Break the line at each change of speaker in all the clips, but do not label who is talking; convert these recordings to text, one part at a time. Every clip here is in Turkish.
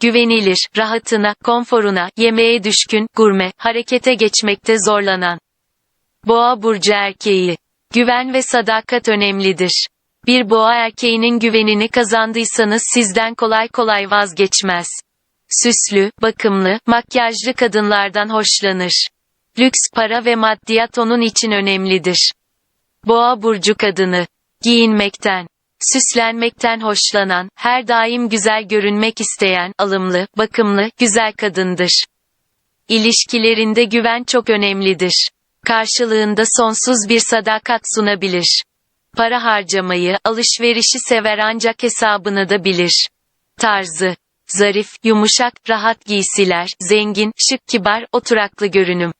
güvenilir, rahatına, konforuna, yemeğe düşkün, gurme, harekete geçmekte zorlanan. Boğa burcu erkeği. Güven ve sadakat önemlidir. Bir boğa erkeğinin güvenini kazandıysanız sizden kolay kolay vazgeçmez. Süslü, bakımlı, makyajlı kadınlardan hoşlanır. Lüks para ve maddiyat onun için önemlidir. Boğa burcu kadını. Giyinmekten, süslenmekten hoşlanan, her daim güzel görünmek isteyen, alımlı, bakımlı, güzel kadındır. İlişkilerinde güven çok önemlidir. Karşılığında sonsuz bir sadakat sunabilir. Para harcamayı, alışverişi sever ancak hesabını da bilir. Tarzı zarif, yumuşak, rahat giysiler, zengin, şık kibar, oturaklı görünüm.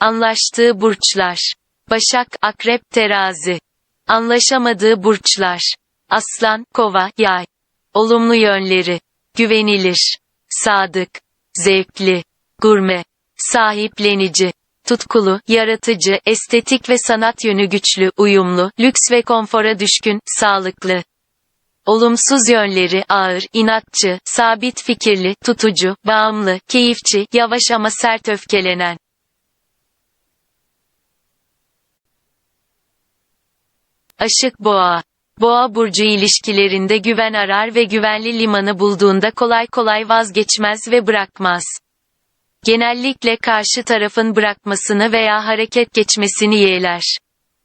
Anlaştığı burçlar. Başak, Akrep, Terazi. Anlaşamadığı burçlar. Aslan, Kova, Yay. Olumlu yönleri. Güvenilir. Sadık. Zevkli. Gurme. Sahiplenici. Tutkulu, yaratıcı, estetik ve sanat yönü güçlü, uyumlu, lüks ve konfora düşkün, sağlıklı. Olumsuz yönleri ağır, inatçı, sabit fikirli, tutucu, bağımlı, keyifçi, yavaş ama sert öfkelenen. Aşık boğa. Boğa burcu ilişkilerinde güven arar ve güvenli limanı bulduğunda kolay kolay vazgeçmez ve bırakmaz. Genellikle karşı tarafın bırakmasını veya hareket geçmesini yeğler.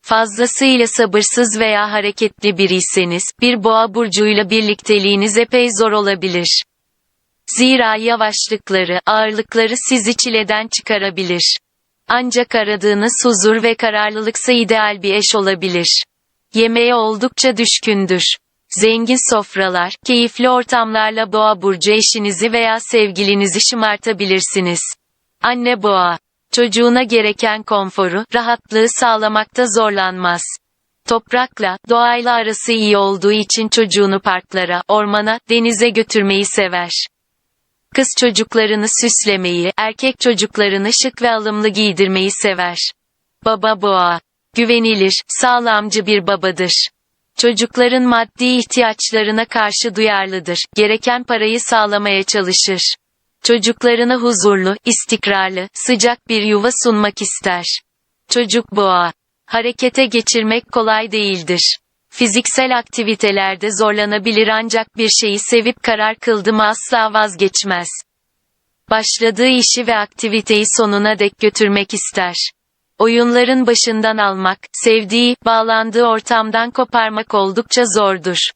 Fazlasıyla sabırsız veya hareketli biriyseniz, bir boğa burcuyla birlikteliğiniz epey zor olabilir. Zira yavaşlıkları, ağırlıkları sizi çileden çıkarabilir. Ancak aradığınız huzur ve kararlılıksa ideal bir eş olabilir. Yemeğe oldukça düşkündür. Zengin sofralar, keyifli ortamlarla boğa burcu eşinizi veya sevgilinizi şımartabilirsiniz. Anne boğa çocuğuna gereken konforu, rahatlığı sağlamakta zorlanmaz. Toprakla, doğayla arası iyi olduğu için çocuğunu parklara, ormana, denize götürmeyi sever. Kız çocuklarını süslemeyi, erkek çocuklarını şık ve alımlı giydirmeyi sever. Baba boğa. Güvenilir, sağlamcı bir babadır. Çocukların maddi ihtiyaçlarına karşı duyarlıdır, gereken parayı sağlamaya çalışır. Çocuklarına huzurlu, istikrarlı, sıcak bir yuva sunmak ister. Çocuk boğa. Harekete geçirmek kolay değildir. Fiziksel aktivitelerde zorlanabilir ancak bir şeyi sevip karar kıldı asla vazgeçmez. Başladığı işi ve aktiviteyi sonuna dek götürmek ister. Oyunların başından almak, sevdiği, bağlandığı ortamdan koparmak oldukça zordur.